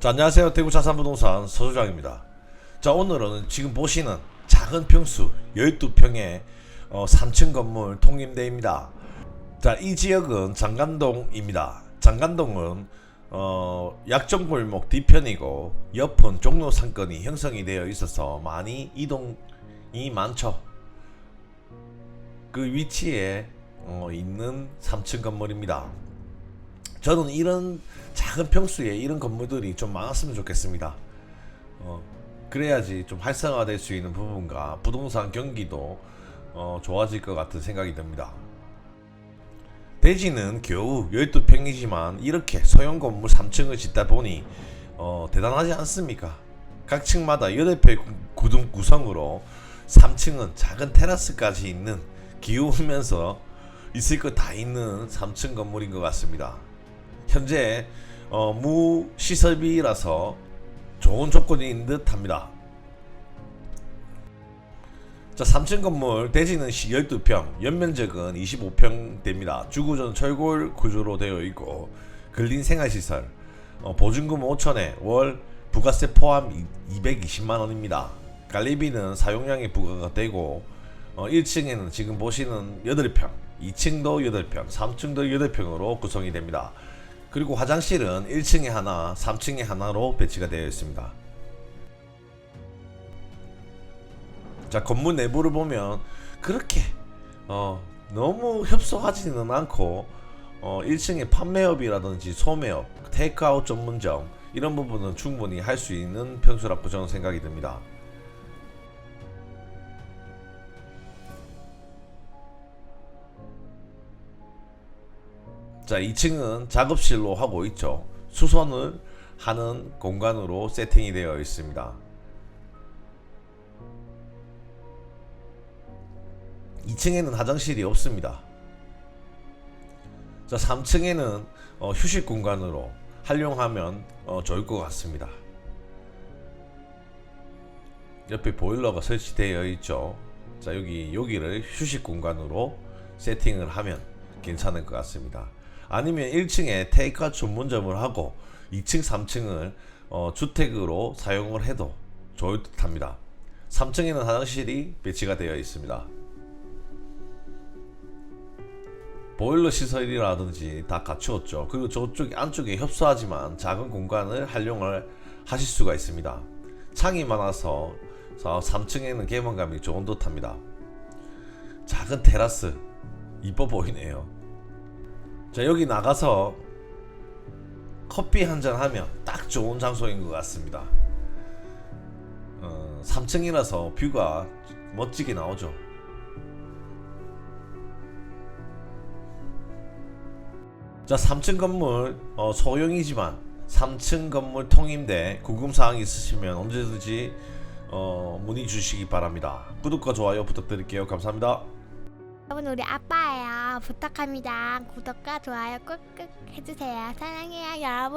자, 안녕하세요. 대구 자산부동산 서소장입니다. 자, 오늘은 지금 보시는 작은 평수 12평의 어, 3층 건물 통임대입니다. 자, 이 지역은 장간동입니다. 장간동은 어, 약정골목 뒤편이고 옆은 종로 상권이 형성이 되어 있어서 많이 이동이 많죠. 그 위치에 어, 있는 3층 건물입니다. 저는 이런 작은 평수에 이런 건물들이 좀 많았으면 좋겠습니다. 어, 그래야지 좀 활성화될 수 있는 부분과 부동산 경기도 어, 좋아질 것 같은 생각이 듭니다. 대지는 겨우 12평이지만 이렇게 소형 건물 3층을 짓다 보니 어, 대단하지 않습니까? 각 층마다 8평 구동 구성으로 3층은 작은 테라스까지 있는 기우면서 있을 것 다 있는 3층 건물인 것 같습니다. 현재 어, 무시설비라서 좋은 조건인 듯 합니다. 자, 3층 건물 대지는 12평, 연면적은 25평대입니다. 주구전 철골 구조로 되어 있고 근린 생활시설, 어, 보증금 5천에 월 부가세 포함 220만 원입니다. 관리비는 사용량에 부과가 되고 어, 1층에는 지금 보시는 8평, 2층도 8평, 3층도 8평으로 구성이 됩니다. 그리고 화장실은 1층에 하나, 3층에 하나로 배치가 되어 있습니다. 자 건물 내부를 보면 그렇게 어, 너무 협소하지는 않고 어, 1층에 판매업이라든지 소매업, 테이크아웃 전문점 이런 부분은 충분히 할 수 있는 평수라고 저는 생각이 듭니다. 자, 2층은 작업실로 하고 있죠. 수선을 하는 공간으로 세팅이 되어 있습니다. 2층에는 화장실이 없습니다. 자, 3층에는 어, 휴식 공간으로 활용하면 어, 좋을 것 같습니다. 옆에 보일러가 설치되어 있죠. 자, 여기 여기를 휴식 공간으로 세팅을 하면 괜찮을 것 같습니다. 아니면 1층에 테이크아웃 전문점을 하고 2층, 3층을 어, 주택으로 사용을 해도 좋을 듯합니다. 3층에는 화장실이 배치가 되어 있습니다. 보일러 시설이라든지 다 갖추었죠. 그리고 저쪽 안쪽에 협소하지만 작은 공간을 활용을 하실 수가 있습니다. 창이 많아서 3층에는 개방감이 좋은 듯합니다. 작은 테라스 이뻐 보이네요. 자 여기 나가서 커피 한 잔 하면 딱 좋은 장소인 것 같습니다. 어, 3층이라서 뷰가 멋지게 나오죠. 자 3층 건물 어, 소형이지만 3층 건물 통임대 궁금사항 있으시면 언제든지 어, 문의 주시기 바랍니다. 구독과 좋아요 부탁드릴게요. 감사합니다. 여러분 우리 아빠예요. 부탁합니다. 구독과 좋아요 꾹꾹 해주세요. 사랑해요 여러분.